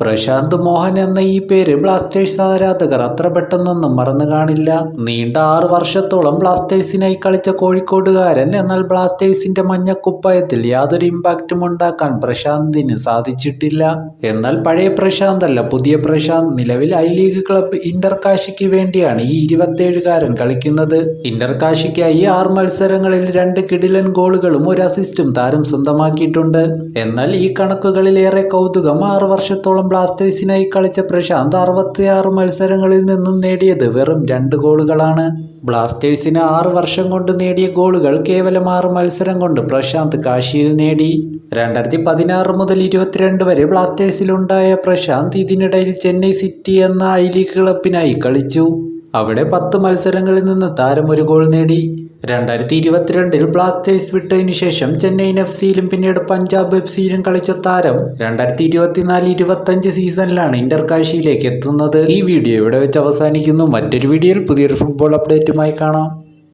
പ്രശാന്ത് മോഹൻ എന്ന ഈ പേര് ബ്ലാസ്റ്റേഴ്സ് ആരാധകർ അത്ര പെട്ടെന്നൊന്നും മറന്നു കാണില്ല. നീണ്ട ആറ് വർഷത്തോളം ബ്ലാസ്റ്റേഴ്സിനായി കളിച്ച കോഴിക്കോടുകാരൻ എന്നാൽ ബ്ലാസ്റ്റേഴ്സിന്റെ മഞ്ഞക്കുപ്പായത്തിൽ യാതൊരു ഇമ്പാക്റ്റും ഉണ്ടാക്കാൻ പ്രശാന്തിന് സാധിച്ചിട്ടില്ല. എന്നാൽ പഴയ പ്രശാന്ത് അല്ല പുതിയ പ്രശാന്ത് നിലവിൽ ഐ ലീഗ് ക്ലബ് ഇന്റർ കാശിക്ക് വേണ്ടിയാണ് ഈ ഇരുപത്തേഴുകാരൻ കളിക്കുന്നത്. ഇന്റർ കാശിക്കായി ആറ് മത്സരങ്ങളിൽ രണ്ട് കിടിലൻ ഗോളുകളും ഒരു അസിസ്റ്റും താരം സ്വന്തമാക്കിയിട്ടുണ്ട്. എന്നാൽ ഈ കണക്കുകളിലേറെ കൗതുകം ആറ് വർഷത്തോളം ബ്ലാസ്റ്റേഴ്സിനായി കളിച്ച പ്രശാന്ത് അറുപത്തിയാറ് മത്സരങ്ങളിൽ നിന്നും നേടിയത് വെറും രണ്ട് ഗോളുകളാണ്. ബ്ലാസ്റ്റേഴ്സിന് ആറ് വർഷം കൊണ്ട് നേടിയ ഗോളുകൾ കേവലം ആറ് മത്സരം കൊണ്ട് പ്രശാന്ത് കാശിയിൽ നേടി. രണ്ടായിരത്തി പതിനാറ് മുതൽ ഇരുപത്തിരണ്ട് വരെ ബ്ലാസ്റ്റേഴ്സിലുണ്ടായ പ്രശാന്ത് ഇതിനിടയിൽ ചെന്നൈ സിറ്റി എന്ന ഐ ലീഗ് ക്ലബിനായി കളിച്ചു. അവിടെ പത്ത് മത്സരങ്ങളിൽ നിന്ന് താരം ഒരു ഗോൾ നേടി. രണ്ടായിരത്തി ഇരുപത്തിരണ്ടിൽ ബ്ലാസ്റ്റേഴ്സ് വിട്ടതിനു ശേഷം ചെന്നൈയിൻ എഫ് സിയിലും പിന്നീട് പഞ്ചാബ് എഫ് സിയിലും കളിച്ച താരം രണ്ടായിരത്തി ഇരുപത്തിനാല് ഇരുപത്തഞ്ച് സീസണിലാണ് ഇന്റർ കാശിയിലേക്ക് എത്തുന്നത്. ഈ വീഡിയോ ഇവിടെ വെച്ച് അവസാനിക്കുന്നു. മറ്റൊരു വീഡിയോയിൽ പുതിയൊരു ഫുട്ബോൾ അപ്ഡേറ്റുമായി കാണാം.